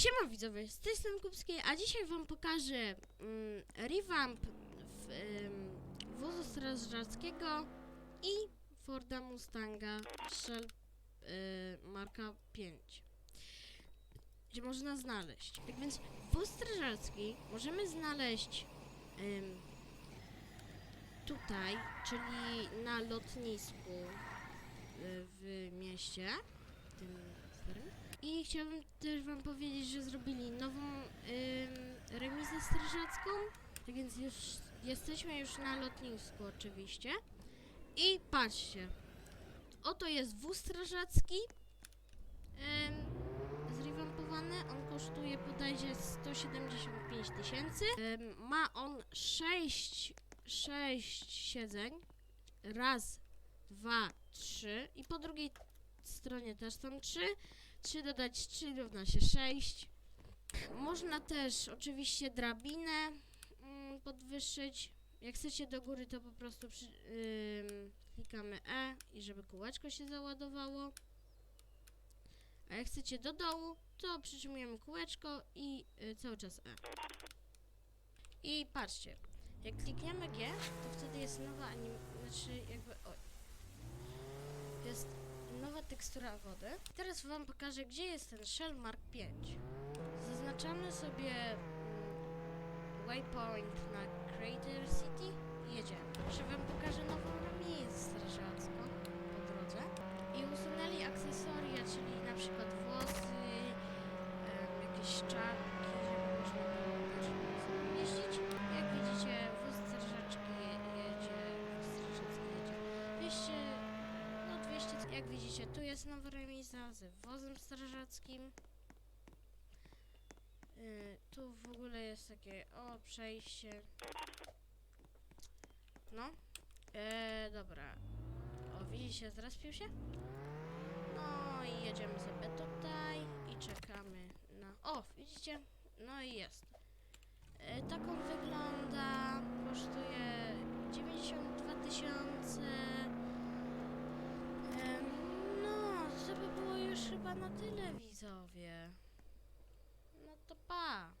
Siema widzowie, z tej strony Kubskiej, a dzisiaj wam pokażę mm, revamp w, ym, wozu strażackiego i Forda Mustanga Shell y, marka 5 gdzie można znaleźć. Tak więc wóz strażacki możemy znaleźć ym, tutaj, czyli na lotnisku y, w mieście, tym. Chciałbym też wam powiedzieć, że zrobili nową ym, remizę strażacką. Tak więc już jesteśmy już na lotnisku oczywiście. I patrzcie. Oto jest wóz strażacki. Ym, zrewampowany. On kosztuje bodajże 175 tysięcy. Ma on 6, 6 siedzeń. Raz, dwa, trzy. I po drugiej stronie też są trzy. 3 dodać 3 równa się 6. Można też oczywiście drabinę mm, podwyższyć. Jak chcecie do góry, to po prostu przy, ym, klikamy E i żeby kółeczko się załadowało. A jak chcecie do dołu, to przytrzymujemy kółeczko i y, cały czas E. I patrzcie, jak klikniemy G, to wtedy jest nowa anim... Znaczy jakby... Nowa tekstura wody. Teraz wam pokażę, gdzie jest ten Shell Mark 5. Zaznaczamy sobie mm, waypoint na Crater City i jedziemy. Jeszcze wam pokażę nową remizę strażacką po drodze. I usunęli akcesoria, czyli na przykład włosy, jakieś czapki, żeby można było też sobie jeździć. Jak widzicie, wóz strażaczki je- jedzie, wóz strażacki jedzie 200 no 200, jak widzicie, tu jest nowa remiza z wozem strażackim. Yy, tu w ogóle jest takie, o, przejście. No. E, dobra. O, widzicie, zrespił się? No i jedziemy sobie tutaj i czekamy na... O, widzicie? No i jest. E, taką wygląda. Kosztuje 92 tysiące. Em, No, to by było już chyba na tyle, widzowie. No to pa.